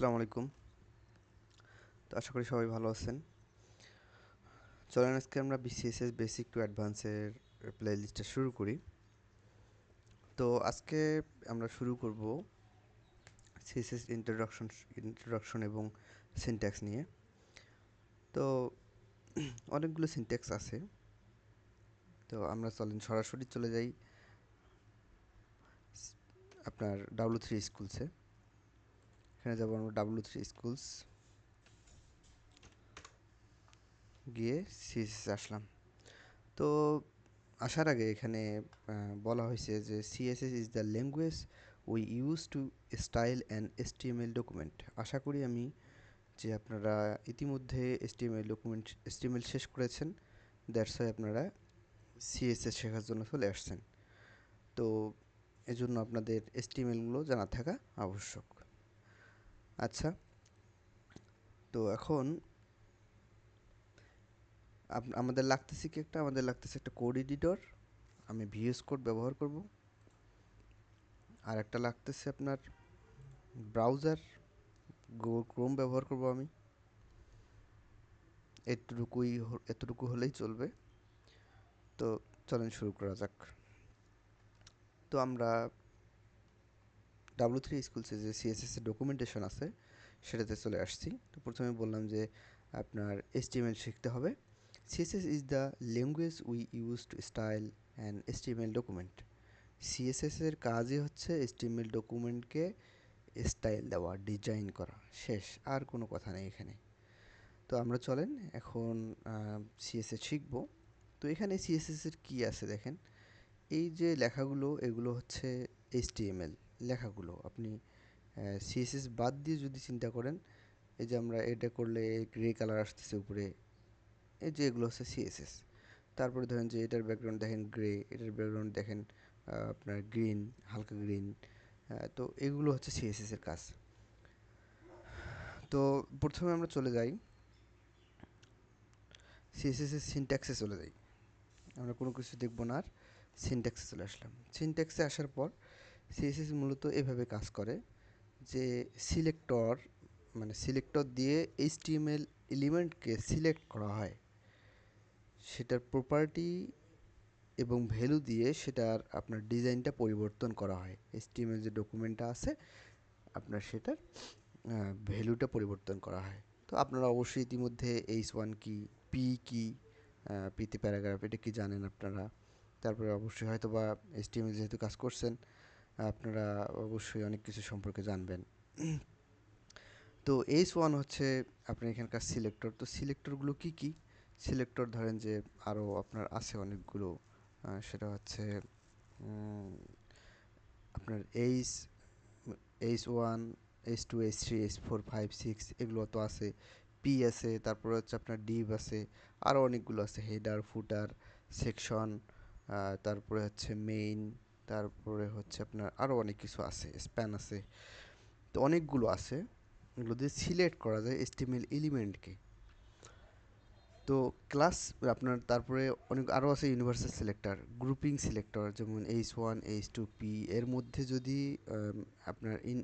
আসসালামু আলাইকুম। তো আশা করি সবাই ভালো আছেন। চলেন আজকে আমরা বিসিএসএস বেসিক টু অ্যাডভান্সের প্লে লিস্টটা শুরু করি। তো আজকে আমরা শুরু করব সিএসএস ইন্ট্রোডাকশন ইন্ট্রোডাকশন এবং সিনট্যাক্স নিয়ে। তো অনেকগুলো সিনট্যাক্স আছে। তো আমরা চলেন সরাসরি চলে যাই আপনার ডাব্লু থ্রি স্কুলসে এখানে যাব আমরা ডাব্লু থ্রি স্কুলস গিয়ে সিএসএস আসলাম। তো আসার আগে এখানে বলা হয়েছে যে CSS is the language we use to style and HTML document আশা করি আমি যে আপনারা ইতিমধ্যে এসটিএমএল ডকুমেন্ট এসটিএমএল শেষ করেছেন দ্যাটস ওয়াই আপনারা সিএসএস শেখার জন্য চলে আসছেন। তো এজন্য আপনাদের এসটিএমএলগুলো জানা থাকা আবশ্যক। আচ্ছা। তো এখন আমাদের লাগতেছে কি একটা? আমাদের লাগতেছে একটা কোড এডিটর আমি ভিএস কোড ব্যবহার করব। আর একটা লাগতেছে আপনার ব্রাউজার গুগল ক্রোম ব্যবহার করব আমি। এতটুকুই এতটুকু হলেই চলবে। তো চলেন শুরু করা যাক। তো আমরা ডাব্লু থ্রি স্কুলসে যে সিএসএস এর ডকুমেন্টেশন আছে, সেটাতে চলে আসছি। তো প্রথমে বললাম যে আপনার এসটিএমএল শিখতে হবে। CSS is the language we use to style and HTML document CSS এর কাজই হচ্ছে এসটিএমএল ডকুমেন্টকে স্টাইল দেওয়া ডিজাইন করা। শেষ, আর কোনো কথা নেই এখানে। তো আমরা চলেন, এখন সিএসএস শিখব। তো এখানে সিএসএস এর কী আছে দেখেন? এই যে লেখাগুলো, এগুলো হচ্ছে এইচটিএমএল লেখাগুলো। আপনি সিএসএস বাদ দিয়ে যদি চিন্তা করেন, এই যে আমরা এটা করলে গ্রে কালার আসতেছে উপরে, এই যে এগুলো হচ্ছে সিএসএস তারপরে ধরেন যে এটার ব্যাকগ্রাউন্ড দেখেন গ্রে এটার ব্যাকগ্রাউন্ড দেখেন আপনার গ্রিন হালকা গ্রিন তো এগুলো হচ্ছে সিএসএস এর কাজ। তো প্রথমে আমরা চলে যাই। সিএসএস এর সিনট্যাক্সে চলে যাই। আমরা কোনো কিছু দেখব না আর সিনট্যাক্সে চলে আসলাম। সিনট্যাক্সে আসার পর সিএসএস মূলত এভাবে কাজ করে যে সিলেক্টর মানে সিলেক্টর দিয়ে এইচটিএমএল এলিমেন্টকে সিলেক্ট করা হয়। সেটার প্রপার্টি এবং ভ্যালু দিয়ে সেটার আপনার ডিজাইনটা পরিবর্তন করা হয়। এইচটিএমএল যে ডকুমেন্টটা আছে, আপনার সেটার ভ্যালুটা পরিবর্তন করা হয়। তো আপনারা অবশ্যই ইতিমধ্যে এইচ ওয়ান কি পি কি পিতে প্যারাগ্রাফ এটা কি জানেন আপনারা? তারপরে অবশ্যই হয়তো বা এসটিএমএল যেহেতু কাজ করছেন আপনারা অবশ্যই অনেক কিছু সম্পর্কে জানবেন। তো এইচ ওয়ান হচ্ছে আপনার এখানকার সিলেক্টর তো সিলেক্টরগুলো কি কি? সিলেক্টর ধরেন যে আরও আপনার আছে অনেকগুলো সেটা হচ্ছে আপনার H H one H two H three H four five six এগুলো তো আছে। পি আছে, তারপরে হচ্ছে আপনার ডিভ আছে আরও অনেকগুলো আছে হেডার ফুটার সেকশন তারপরে হচ্ছে মেইন তারপরে হচ্ছে আপনার আরও অনেক কিছু আছে স্প্যান আছে। তো অনেকগুলো আছে, এগুলো দিয়ে সিলেক্ট করা যায় এস্টিমেল এলিমেন্টকে তো ক্লাস আপনার তারপরে অনেক আরও আছে ইউনিভার্সাল সিলেক্টর গ্রুপিং সিলেক্টর যেমন H one H two P এর মধ্যে যদি আপনার ইন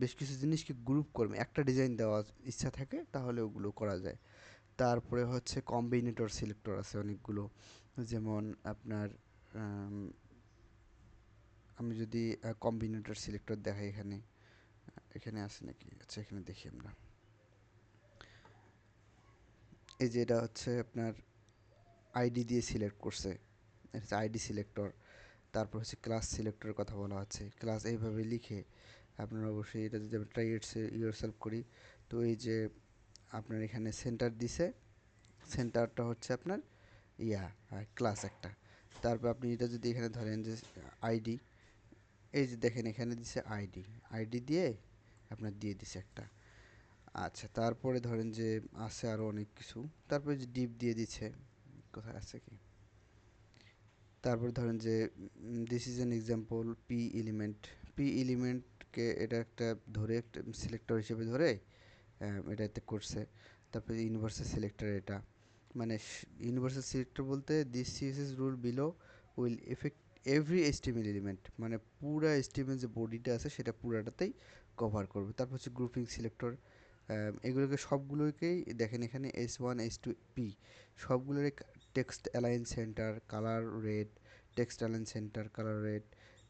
বেশ কিছু জিনিসকে গ্রুপ করবে একটা ডিজাইন দেওয়ার ইচ্ছা থাকে, তাহলে ওগুলো করা যায়। তারপরে হচ্ছে কম্বিনেটর সিলেক্টর আছে অনেকগুলো, যেমন আপনার আমি যদি কম্বিনেটর সিলেক্টর দেখাই এখানে এখানে আছে নাকি? আচ্ছা এখানে দেখি আমরা। এই যে এটা হচ্ছে আপনার আইডি দিয়ে সিলেক্ট করছে। হচ্ছে আইডি সিলেক্টর তারপর হচ্ছে ক্লাস সিলেক্টরের কথা বলা হচ্ছে ক্লাস এইভাবে লিখে আপনারা অবশ্যই এটা যদি আমি ট্রাই ইউর সেলফ করি, তো এই যে আপনার এখানে সেন্টার দিছে সেন্টারটা হচ্ছে আপনার ইয়া ক্লাস একটা। তারপর আপনি এটা যদি এখানে ধরেন যে আইডি এই যে দেখেন, এখানে দিছে আইডি আইডি দিয়ে আপনার দিয়ে দিছে একটা। আচ্ছা তারপরে ধরেন যে আছে আরও অনেক কিছু। তারপরে যে ডিপ দিয়ে দিচ্ছে কোথায় আছে কি? তারপরে ধরেন যে this is an example P element P এলিমেন্টকে এটা একটা ধরে, একটা সিলেক্টর হিসেবে ধরে এটাতে করছে। তারপরে ইউনিভার্সাল সিলেক্টর এটা। মানে ইউনিভার্সাল সিলেক্টর বলতে this CSS rule below will affect every HTML element মানে পুরা এস্টিমেল যে বডিটা আছে, সেটা পুরাটাতেই কভার করবে। তারপর হচ্ছে গ্রুপিং সিলেক্টর এগুলোকে সবগুলোকেই দেখেন এখানে S one S two P সবগুলোর text align centre colour red text align centre colour red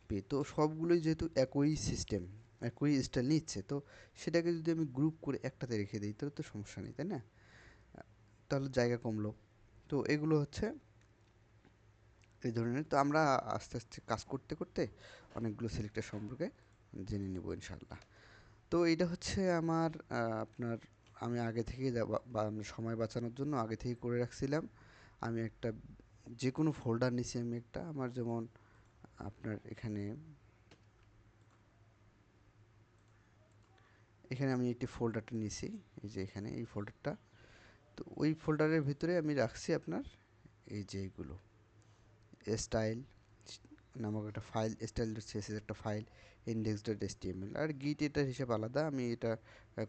P তো সবগুলোই যেহেতু একই সিস্টেম একই স্টাইল নিচ্ছে, তো সেটাকে যদি আমি গ্রুপ করে একটাতে রেখে দিই, তাহলে তো সমস্যা নেই, তাই না? তাহলে জায়গা কমলো। তো এগুলো হচ্ছে এই ধরনের। তো আমরা আস্তে আস্তে কাজ করতে করতে অনেকগুলো সিলেক্টর সম্পর্কে জেনে নেব ইনশাল্লাহ তো এটা হচ্ছে আমার আপনার আমি আগে থেকে সময় বাঁচানোর জন্য আগে থেকে করে রাখছিলাম। আমি একটা যে কোনো ফোল্ডার নিছি আমি একটা, আমার যেমন আপনার এখানে এখানে আমি একটি ফোল্ডারটা নিছি, এই যে এখানে এই ফোল্ডারটা তো ওই ফোল্ডারের ভিতরে আমি রাখছি আপনার এই যে এইগুলো স্টাইল নামক একটা ফাইল স্টাইল ডট সিএসএস একটা ফাইল ইন্ডেক্স ডট এসটিএমএল আর গিট এটার হিসাব আলাদা, আমি এটা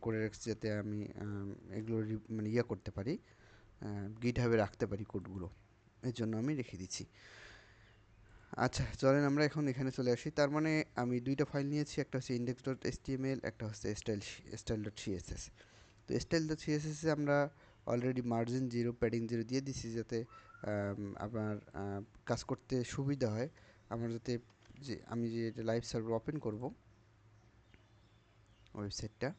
করে রাখছি যাতে আমি এগুলো মানে ইয়ে করতে পারি গিট হাবে রাখতে পারি কোডগুলো এর জন্য আমি রেখে দিচ্ছি। আচ্ছা চলেন আমরা এখন এখানে চলে আসি। তার মানে আমি দুইটা ফাইল নিয়েছি, একটা হচ্ছে ইন্ডেক্স ডট এসটিএমএল একটা হচ্ছে স্টাইল স্টাইল ডট সিএসএস তো স্টাইল ডট সিএসএসে আমরা already margin zero padding zero দিয়ে দিছি যাতে আপনার কাজ করতে সুবিধা হয়। আমার যাতে যে, আমি যে লাইভ সার্ভার ওপেন করব ওয়েবসাইটটা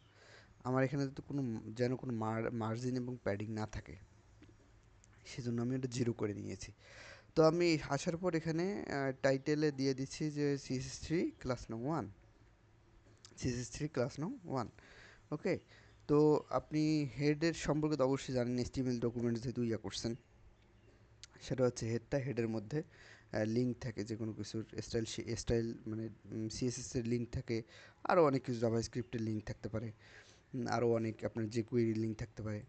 আমার এখানে যাতে কোনো যেন কোনো মার্জিন এবং প্যাডিং না থাকে। সেজন্য আমি এটা জিরো করে নিয়েছি। তো আমি আসার পর এখানে টাইটেলে দিয়ে দিচ্ছি যে সিএস থ্রি ক্লাস নং ওয়ান সিএস থ্রি ক্লাস নং ওয়ান ওকে তো আপনি হেডের সম্পর্কে তো অবশ্যই জানেন এস্টিমেল ডকুমেন্ট যেহেতু ইয়া করছেন। সেটা হচ্ছে হেডটা হেডের মধ্যে লিঙ্ক থাকে যে কোনো কিছুর স্টাইল স্টাইল মানে সিএসএস এর লিঙ্ক থাকে আরও অনেক কিছু জাভা স্ক্রিপ্টের লিঙ্ক থাকতে পারে আরও অনেক আপনার যে কুইরি লিঙ্ক থাকতে পারে।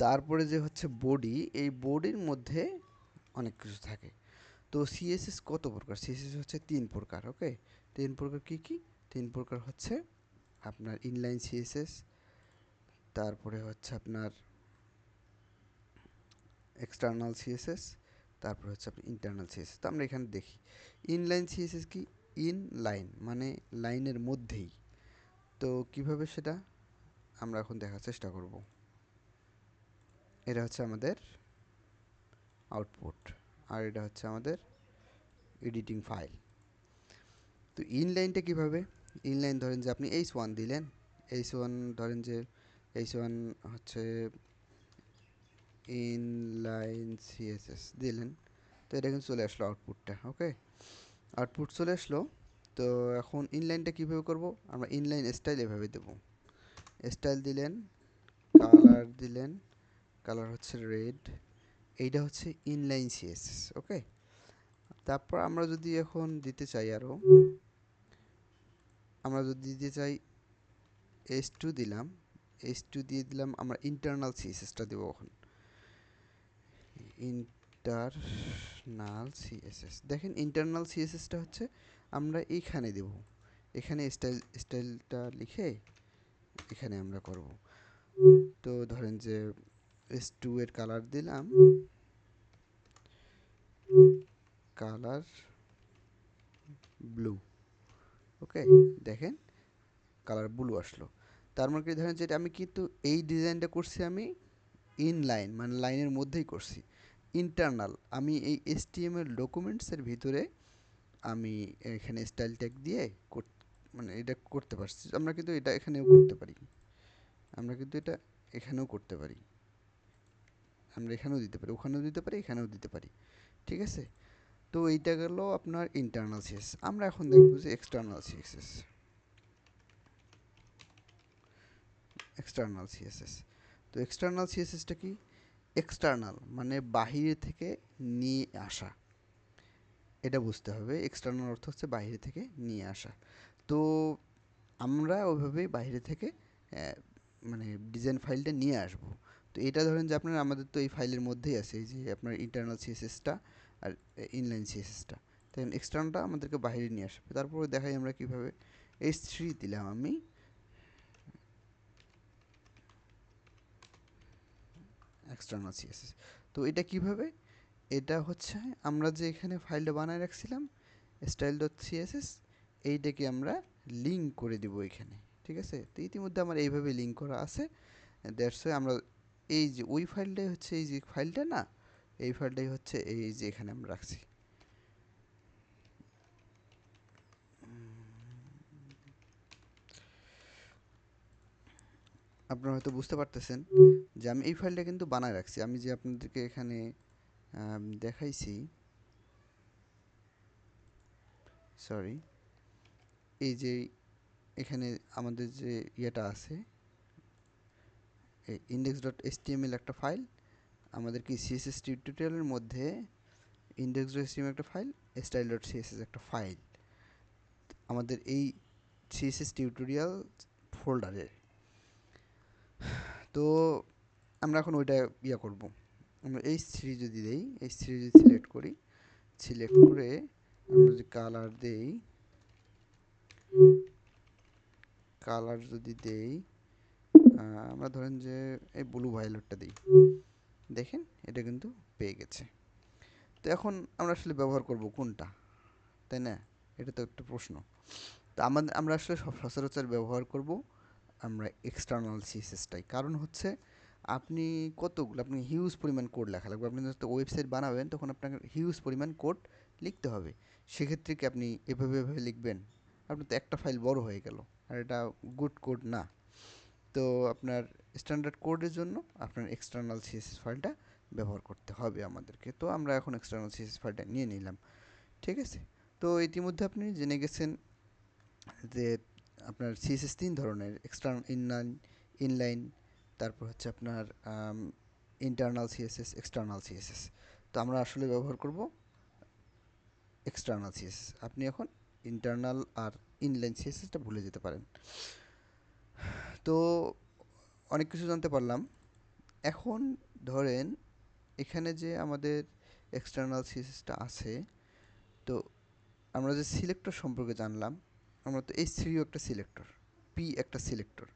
তারপরে যে হচ্ছে বডি এই বডির মধ্যে অনেক কিছু থাকে। তো সিএসএস কত প্রকার? সিএসএস হচ্ছে তিন প্রকার ওকে তিন প্রকার কি কি? তিন প্রকার হচ্ছে আপনার ইনলাইন সিএসএস তারপরে হচ্ছে আপনার এক্সটার্নাল সিএসএস তারপরে হচ্ছে আপনি ইন্টারনাল সিএসএস তো আমরা এখানে দেখি ইনলাইন সিএসএস কি? ইন লাইন মানে লাইনের মধ্যেই। তো কীভাবে সেটা? আমরা এখন দেখার চেষ্টা করব। এটা হচ্ছে আমাদের আউটপুট আর এটা হচ্ছে আমাদের এডিটিং ফাইল তো ইনলাইনটা কীভাবে? ইনলাইন ধরেন যে আপনি এইচ ওয়ান দিলেন এইচ ওয়ান ধরেন যে এইচ ওয়ান হচ্ছে ইনলাইন সিএসএস দিলেন। তো এটা কিন্তু চলে আসলো আউটপুটটা ওকে আউটপুট চলে আসলো। তো এখন ইনলাইনটা কীভাবে করব? আমরা ইনলাইন স্টাইল এভাবে দেব। স্টাইল দিলেন কালার দিলেন কালার হচ্ছে রেড এইটা হচ্ছে ইনলাইন সিএসএস ওকে তারপর আমরা যদি এখন দিতে চাই আরও আমরা যদি দিতে চাই এস টু দিলাম এস টু দিয়ে দিলাম, আমরা ইন্টারনাল সিএসএসটা দেবো এখন। ইন্টারনাল সিএসএস দেখেন ইন্টারনাল সিএসএসটা হচ্ছে, আমরা এইখানে দেব। এখানে স্টাইল স্টাইলটা লিখে এখানে আমরা করব। তো ধরেন যে এস টু এর কালার দিলাম। কালার ব্লু ওকে দেখেন কালার ব্লু আসলো। তার মানে ধরেন যেটা আমি কিন্তু এই ডিজাইনটা করছি আমি ইন লাইন মানে লাইনের মধ্যেই করছি। ইন্টারনাল আমি এই এসটিএমএল ডকুমেন্টসের ভিতরে আমি এখানে স্টাইল ট্যাগ দিয়ে মানে এটা করতে পারছি। আমরা কিন্তু এটা এখানেও করতে পারি। আমরা কিন্তু এটা এখানেও করতে পারি। আমরা এখানেও দিতে পারি। ওখানেও দিতে পারি, এখানেও দিতে পারি। ঠিক আছে? তো এইটা গেল আপনার ইন্টারনাল সিএস আমরা এখন দেখব যে এক্সটার্নাল সিএসএস এক্সটার্নাল সিএসএস তো এক্সটার্নাল সিএসএসটা কি? এক্সটার্নাল মানে বাহিরে থেকে নিয়ে আসা। এটা বুঝতে হবে। এক্সটার্নাল অর্থ হচ্ছে বাইরে থেকে নিয়ে আসা। তো আমরা ওইভাবেই বাইরে থেকে মানে ডিজাইন ফাইলটা নিয়ে আসব। তো এটা ধরেন যে আপনার, আমাদের তো এই ফাইলের মধ্যেই আছে, এই যে আপনার ইন্টারনাল সিএসএসটা আর ইনলাইন সিএসএসটা তাই এক্সটার্নালটা আমাদেরকে বাইরে নিয়ে আসবে। তারপরে দেখাই আমরা কীভাবে এইচ থ্রি দিলাম আমি। এক্সটার্নাল সিএসএস তো এটা কীভাবে? এটা হচ্ছে আমরা যে এখানে ফাইলটা বানায় রাখছিলাম স্টাইল ডট সিএসএস এইটাকে আমরা লিঙ্ক করে দিব এখানে, ঠিক আছে? তো ইতিমধ্যে আমার এইভাবে লিঙ্ক করা আছে। দ্যাটস আমরা এই যে ওই ফাইলটাই হচ্ছে, এই যে ফাইলটা না, এই ফাইলটাই হচ্ছে এই যে এখানে আমরা রাখছি। আপনারা হয়তো বুঝতে পারতেছেন যে আমি এই ফাইলটা কিন্তু বানায় রাখছি। আমি যে আপনাদেরকে এখানে দেখাইছি সরি এই যে এখানে আমাদের যে ইয়েটা আছে ইন্ডেক্স ডট এসটিএমএল একটা ফাইল আমাদের কি সিএসএস টিউটোরিয়ালের মধ্যে ইন্ডেক্স ডট এসটিএমএল একটা ফাইল স্টাইল ডট সিএসএস একটা ফাইল আমাদের এই সিএসএস টিউটোরিয়াল ফোল্ডারে তো আমরা এখন ওইটা ইয়া করব। আমরা এই থ্রি যদি দেই, এই থ্রি যদি সিলেক্ট করি সিলেক্ট করে আমরা যদি কালার দেই কালার যদি দেই আমরা ধরেন যে এই ব্লু ভায়োলেটটা দিই। দেখেন, এটা কিন্তু পেয়ে গেছে। তো এখন আমরা আসলে ব্যবহার করব কোনটা? তাই না? এটা তো একটা প্রশ্ন। তো আমাদের, আমরা আসলে সচরাচর ব্যবহার করব আমরা এক্সটার্নাল সিএসএসটাই কারণ হচ্ছে আপনি কতগুলো, আপনি হিউজ পরিমাণ কোড লেখা লাগবে। আপনি যখন ওয়েবসাইট বানাবেন, তখন আপনাকে হিউজ পরিমাণ কোড লিখতে হবে। সেক্ষেত্রে কি আপনি এভাবে এভাবে লিখবেন? আপনার তো একটা ফাইল বড় হয়ে গেল, আর এটা গুড কোড না। তো আপনার স্ট্যান্ডার্ড কোডের জন্য আপনার এক্সটার্নাল সিএসএস ফাইলটা ব্যবহার করতে হবে আমাদেরকে। তো আমরা এখন এক্সটার্নাল সিএসএস ফাইলটা নিয়ে নিলাম। ঠিক আছে? তো ইতিমধ্যে আপনি জেনে গেছেন যে আপনার সিএসএস তিন ধরনের এক্সটার্ন ইনলাইন ইনলাইন তারপর হচ্ছে আপনার ইন্টারনাল সিএসএস এক্সটার্নাল সিএসএস তো আমরা আসলে ব্যবহার করব এক্সটার্নাল সিএসএস আপনি এখন ইন্টারনাল আর ইনলাইন সিএসএসটা ভুলে যেতে পারেন। তো অনেক কিছু জানতে পারলাম। এখন ধরেন এখানে যে আমাদের এক্সটার্নাল সিএসএসটা আছে, তো আমরা যে সিলেক্টর সম্পর্কে জানলাম আমরা তো এই থ্রিও একটা সিলেক্টর, পি একটা সিলেক্টর।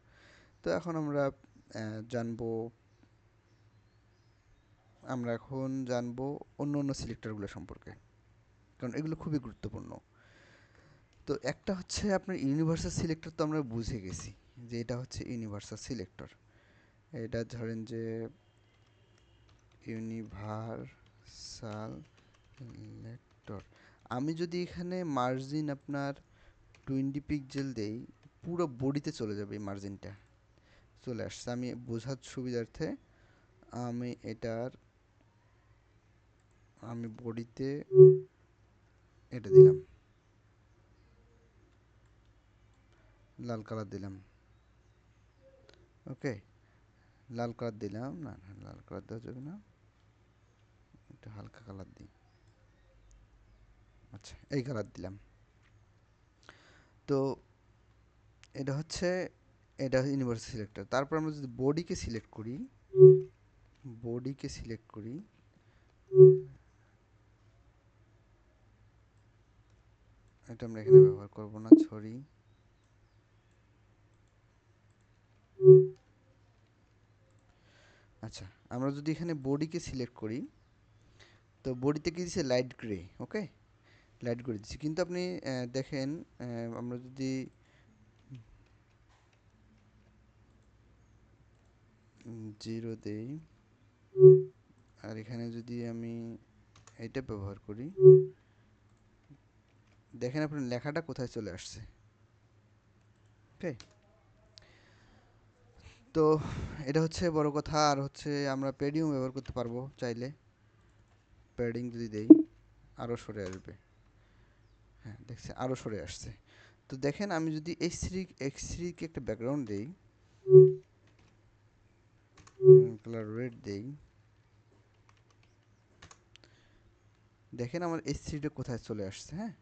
তো এখন আমরা জানব, আমরা এখন জানব অন্য অন্য সিলেক্টরগুলো সম্পর্কে, কারণ এগুলো খুবই গুরুত্বপূর্ণ। তো একটা হচ্ছে আপনার ইউনিভার্সাল সিলেক্টর তো আমরা বুঝে গেছি যে এটা হচ্ছে ইউনিভার্সাল সিলেক্টর। এটা ধরেন যে ইউনিভার্সাল সিলেক্টর। আমি যদি এখানে মার্জিন আপনার টোয়েন্টি পিক্সেল দেই পুরো বডিতে চলে যাবে এই মার্জিনটা চলে আসছে। আমি বোঝার সুবিধার্থে আমি এটার, আমি বডিতে এটা দিলাম। লাল কালার দিলাম। ওকে লাল কালার দিলাম। না না, লাল কালার দেওয়া যাবে না। একটু হালকা কালার দিই। আচ্ছা এই কালার দিলাম। তো এটা হচ্ছে, এটা ইউনিভার্সাল সিলেক্টর তারপর আমরা যদি বডিকে সিলেক্ট করি বডিকে সিলেক্ট করি, এটা আমরা এখানে ব্যবহার করব না ছড়ি আচ্ছা আমরা যদি এখানে বডিকে সিলেক্ট করি, তো বডিতে কি দিচ্ছে লাইট গ্রে ওকে লাইট করে দিচ্ছি। কিন্তু আপনি দেখেন আমরা যদি জিরো দেই, আর এখানে যদি আমি এটা ব্যবহার করি, দেখেন আপনার লেখাটা কোথায় চলে আসছে। ওকে তো এটা হচ্ছে বড় কথা, আর হচ্ছে আমরা প্যাডিং ব্যবহার করতে পারব চাইলে। প্যাডিং যদি দেই, আরও সরে আসবে। হ্যাঁ দেখছে আরও সরে আসছে। তো দেখেন আমি যদি এইচ থ্রি এক্স থ্রিকে একটা ব্যাকগ্রাউন্ড দেই কালার রেড দেই, দেখেন আমার এইচ থ্রিটা কোথায় চলে আসছে হ্যাঁ?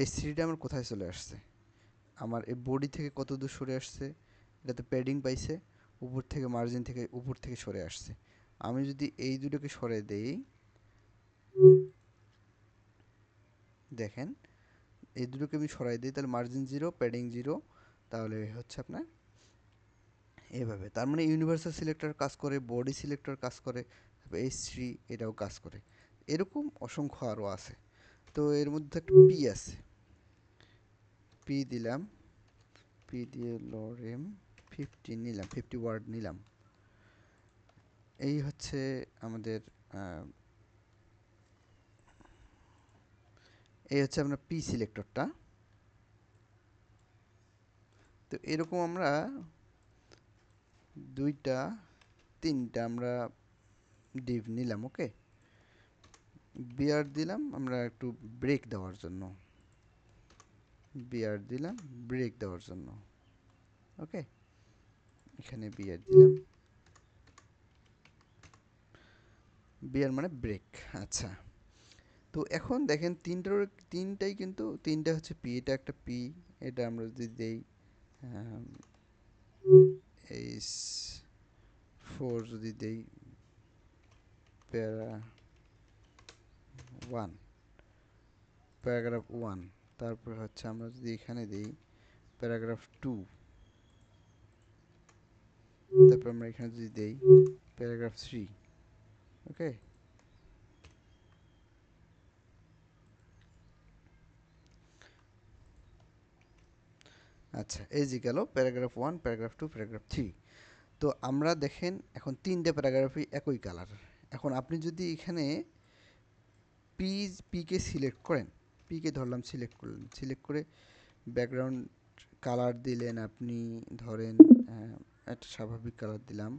এই থ্রিটা আমার কোথায় চলে আসছে? আমার এই বডি থেকে কত দূর সরে আসছে? এটাতে প্যাডিং পাইছে, উপর থেকে মার্জিন থেকে, উপর থেকে সরে আসছে। আমি যদি এই দুটোকে সরে দেই, দেখেন, এই দুটোকে আমি সরাই দিই, তাহলে মার্জিন জিরো প্যাডিং জিরো তাহলে হচ্ছে আপনার এভাবে। তার মানে ইউনিভার্সাল সিলেক্টর কাজ করে বডি সিলেক্টর কাজ করে এইচ থ্রি এটাও কাজ করে। এরকম অসংখ্য আরও আছে। তো এর মধ্যে একটা পি আছে। পি দিলাম পি দিয়ে লরেম ফিফটি নিলাম ফিফটি ওয়ার্ড নিলাম। এই হচ্ছে আমাদের এই হচ্ছে আপনার পি সিলেক্টরটা তো এরকম আমরা দুইটা, তিনটা আমরা ডিভ নিলাম, ওকে? বিয়ার দিলাম, আমরা একটু ব্রেক দেওয়ার জন্য। বিয়ার দিলাম ব্রেক দেওয়ার জন্য, ওকে? এখানে বিয়ার দিলাম। বিয়ার মানে ব্রেক আচ্ছা। তো এখন দেখেন তিনটার, তিনটাই কিন্তু, তিনটা হচ্ছে পি এটা একটা পি এটা আমরা যদি দেই এইচ ফোর যদি দেই, প্যারা ওয়ান প্যারাগ্রাফ ওয়ান তারপর হচ্ছে আমরা যদি এখানে দিই প্যারাগ্রাফ টু তারপর আমরা এখানে যদি দেই প্যারাগ্রাফ থ্রি ওকে আচ্ছা এই যে গেল paragraph one, paragraph two, paragraph three. তো আমরা দেখেন এখন তিনটে প্যারাগ্রাফই একই কালার। এখন আপনি যদি এখানে পি পিকে সিলেক্ট করেন পিকে ধরলাম সিলেক্ট করলেন, সিলেক্ট করে ব্যাকগ্রাউন্ড কালার দিলেন আপনি, ধরেন একটা স্বাভাবিক কালার দিলাম।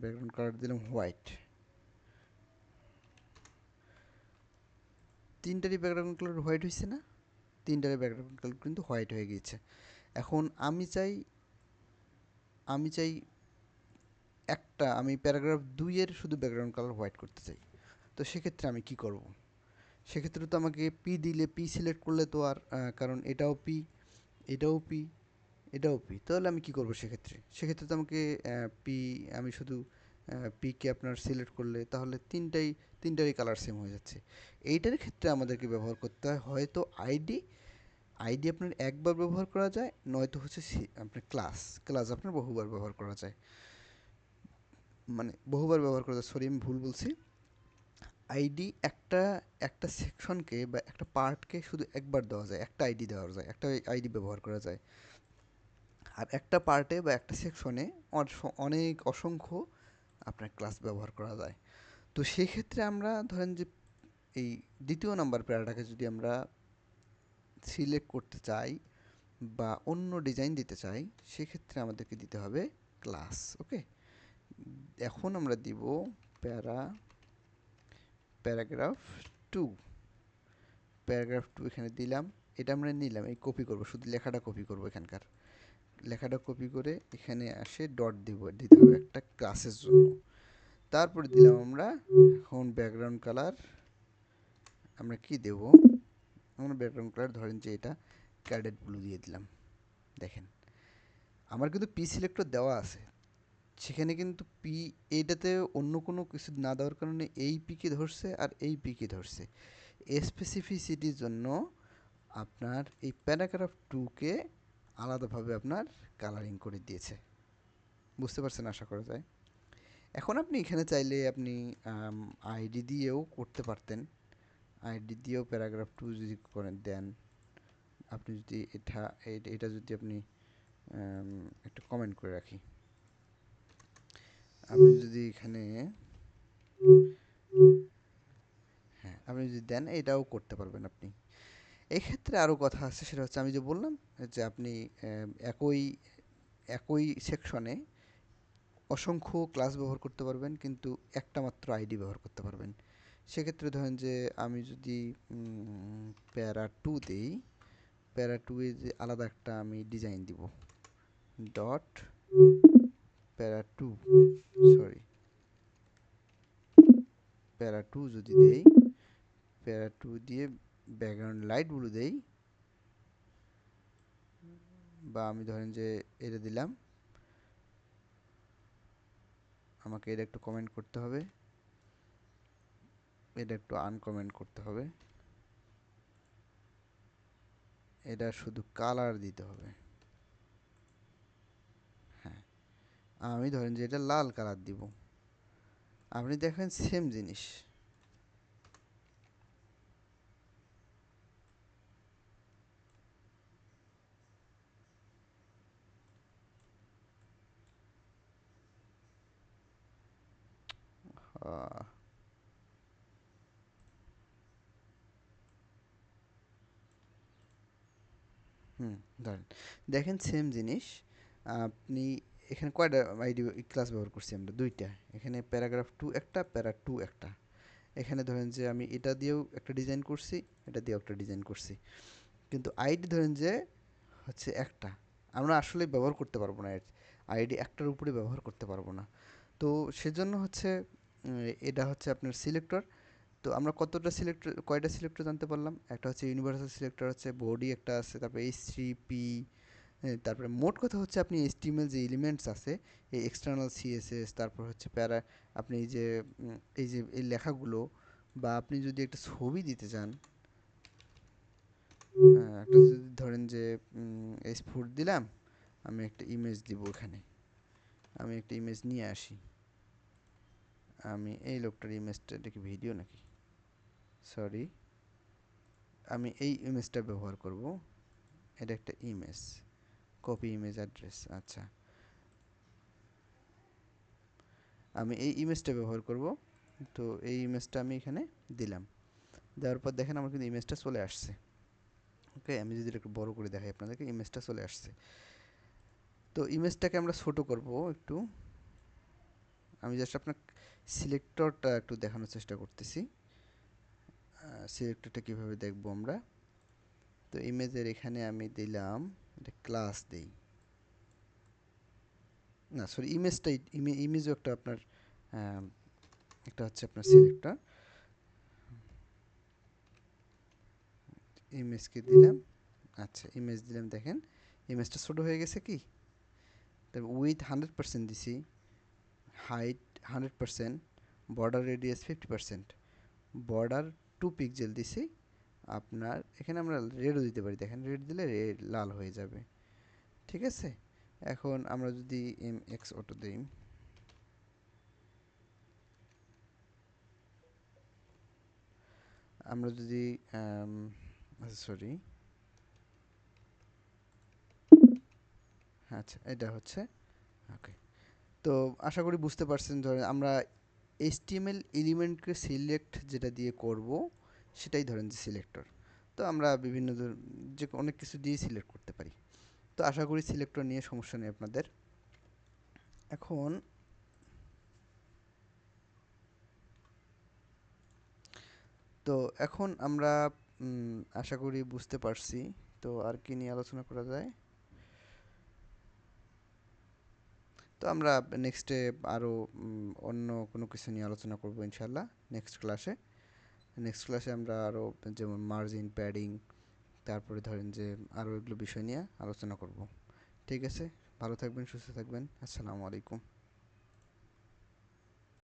ব্যাকগ্রাউন্ড কালার দিলাম হোয়াইট তিনটারই ব্যাকগ্রাউন্ড কালার হোয়াইট হয়েছে না? তিনটারই ব্যাকগ্রাউন্ড কালার কিন্তু হোয়াইট হয়ে গিয়েছে। এখন আমি চাই আমি চাই একটা, আমি প্যারাগ্রাফ দুইয়ের শুধু ব্যাকগ্রাউন্ড কালার হোয়াইট করতে চাই। তো সেক্ষেত্রে আমি কি করব? সেক্ষেত্রে তো আমাকে পি দিলে পি সিলেক্ট করলে তো আর কারণ এটাও পি এটাও পি এটাও পি তাহলে আমি কি করব সেক্ষেত্রে? সেক্ষেত্রে তো আমাকে পি আমি শুধু পিকে আপনার সিলেক্ট করলে তাহলে তিনটাই, তিনটারই কালার সেম হয়ে যাচ্ছে। এইটার ক্ষেত্রে আমাদেরকে ব্যবহার করতে হয়, হয়তো আইডি আইডি আপনার একবার ব্যবহার করা যায়, নয়তো হচ্ছে আপনার ক্লাস ক্লাস আপনার বহুবার ব্যবহার করা যায়। মানে বহুবার ব্যবহার করা যায় সরি আমি ভুল বলছি। আইডি একটা একটা সেকশনকে বা একটা পার্টকে শুধু একবার দেওয়া যায়, একটা আইডি দেওয়া যায়, একটা আইডি ব্যবহার করা যায়। আর একটা পার্টে বা একটা সেকশনে অনেক অসংখ্য আপনার ক্লাস ব্যবহার করা যায়। তো সেক্ষেত্রে আমরা ধরেন যে এই দ্বিতীয় নাম্বার প্যারাটাকে যদি আমরা সিলেক্ট করতে চাই বা অন্য ডিজাইন দিতে চাই, সেক্ষেত্রে আমাদেরকে দিতে হবে ক্লাস ওকে এখন আমরা দিব প্যারা প্যারাগ্রাফ টু প্যারাগ্রাফ টু এখানে দিলাম। এটা আমরা নিলাম, এই কপি করব, শুধু লেখাটা কপি করব এখানকার। লেখাটা কপি করে এখানে আসে ডট দিব, দিতে হবে একটা ক্লাসের জন্য। তারপরে দিলাম আমরা এখন ব্যাকগ্রাউন্ড কালার আমরা কি দেব? আমরা ব্যাকগ্রাউন্ড কালার ধরেন যে এটা ক্যাডেট ব্লু দিয়ে দিলাম। দেখেন, আমার কিন্তু পি সিলেক্টর দেওয়া আছে। সেখানে কিন্তু পি এইটাতে অন্য কোনো কিছু না দেওয়ার কারণে এই পিকে ধরছে আর এই পিকে ধরছে। স্পেসিফিসিটির জন্য আপনার এই প্যারাগ্রাফ টুকে আলাদাভাবে আপনার কালারিং করে দিয়েছে। বুঝতে পারছেন আশা করা যায়? এখন আপনি এখানে চাইলে আপনি আইডি দিয়েও করতে পারতেন। আইডি দিয়েও প্যারাগ্রাফ টু যদি করেন দেন, আপনি যদি এটা এটা যদি আপনি একটা কমেন্ট করে রাখি। আপনি যদি এখানে হ্যাঁ আপনি যদি দেন, এটাও করতে পারবেন আপনি। এক্ষেত্রে আরও কথা আছে, সেটা হচ্ছে আমি যে বললাম, যে আপনি একই একই সেকশনে অসংখ্য ক্লাস ব্যবহার করতে পারবেন, কিন্তু একটা মাত্র আইডি ব্যবহার করতে পারবেন। সেক্ষেত্রে ধরেন যে আমি যদি প্যারা টু দিই, প্যারা টু এ যে আলাদা একটা আমি ডিজাইন দিব। ডট প্যারা টু সরি প্যারা টু যদি দেই, প্যারা টু দিয়ে ব্যাকগ্রাউন্ড লাইটগুলো দেই। বা আমি ধরেন যে এটা দিলাম। আমাকে এটা একটু কমেন্ট করতে হবে। এটা একটু আনকমেন্ট করতে হবে। এটা শুধু কালার দিতে হবে। হ্যাঁ আমি ধরেন যে এটা লাল কালার দিব। আপনি দেখেন সেম জিনিস। আহ, হুম ধরেন। দেখেন সেম জিনিস আপনি এখানে কয়টা আইডি ক্লাস ব্যবহার করছি আমরা? দুইটা। এখানে প্যারাগ্রাফ টু একটা প্যারা টু একটা। এখানে ধরেন যে আমি এটা দিয়েও একটা ডিজাইন করছি এটা দিয়েও একটা ডিজাইন করছি। কিন্তু আইডি ধরেন যে হচ্ছে একটা। আমরা আসলে ব্যবহার করতে পারব না আইডি একটার উপরে ব্যবহার করতে পারব না। তো সেজন্য হচ্ছে এটা হচ্ছে আপনার সিলেক্টর তো আমরা কতটা সিলেক্টর কয়টা সিলেক্টর জানতে পারলাম? একটা হচ্ছে ইউনিভার্সাল সিলেক্টর আছে বডি একটা আছে, তারপরে এইচটিপি তারপরে মোট কথা হচ্ছে আপনি এইচটিএমএল যে এলিমেন্টস আছে, এই এক্সটার্নাল সিএসএস তারপর হচ্ছে প্যারা, আপনি এই যে এই যে, এই লেখাগুলো, বা আপনি যদি একটা ছবি দিতে চান একটা যদি ধরেন যে এস ফুড দিলাম, আমি একটা ইমেজ দিব এখানে আমি একটা ইমেজ নিয়ে আসি। আমি এই লোকটার ইমেজটা এটা কি ভিডিও নাকি? সরি আমি এই ইমেজটা ব্যবহার করব। এটা একটা ইমেজ কপি ইমেজ অ্যাড্রেস আচ্ছা। আমি এই ইমেজটা ব্যবহার করব। তো এই ইমেজটা আমি এখানে দিলাম। দেওয়ার পর দেখেন আমার কিন্তু ইমেজটা চলে আসছে। ওকে আমি যদি একটু বড় করে দেখাই আপনাদেরকে ইমেজটা চলে আসছে। তো ইমেজটাকে আমরা ছোট করব একটু। আমি জাস্ট আপনার সিলেক্টরটা একটু দেখানোর চেষ্টা করতেছি। সিলেক্টরটা কীভাবে দেখব আমরা? তো ইমেজের এখানে আমি দিলাম, এটা ক্লাস দেই। না সরি ইমেজটাই ইমেজও একটা আপনার একটা হচ্ছে আপনার সিলেক্টর। ইমেজকে দিলাম। আচ্ছা ইমেজ দিলাম, দেখেন। ইমেজটা ছোট হয়ে গেছে কি? তারপর উইথ হান্ড্রেড পার্সেন্ট দিছি। Height hundred percent, border radius fifty percent. Border two pixel দিছি, আপনার, এখানে আমরা রেডও দিতে পারি। দেখেন রেড দিলে রেড লাল হয়ে যাবে। ঠিক আছে? এখন আমরা যদি এম এক্স অটো দিই। আমরা যদি সরি আচ্ছা এটা হচ্ছে ওকে তো আশা করি বুঝতে পারছেন ধরেন আমরা এইচটিএমএল এলিমেন্টকে সিলেক্ট যেটা দিয়ে করব, সেটাই ধরেন যে সিলেক্টর তো আমরা বিভিন্ন যে অনেক কিছু দিয়ে সিলেক্ট করতে পারি। তো আশা করি সিলেক্টর নিয়ে সমস্যা নেই আপনাদের। এখন তো এখন আমরা আশা করি বুঝতে পারছি। তো আর কি নিয়ে আলোচনা করা যায়? তো আমরা নেক্সটে আরও অন্য কোনো কিছু নিয়ে আলোচনা করব ইনশাল্লাহ নেক্সট ক্লাসে নেক্সট ক্লাসে আমরা আরও যেমন মার্জিন প্যাডিং তারপরে ধরেন যে আরও এগুলো বিষয় নিয়ে আলোচনা করব। ঠিক আছে? ভালো থাকবেন, সুস্থ থাকবেন। আসসালামু আলাইকুম।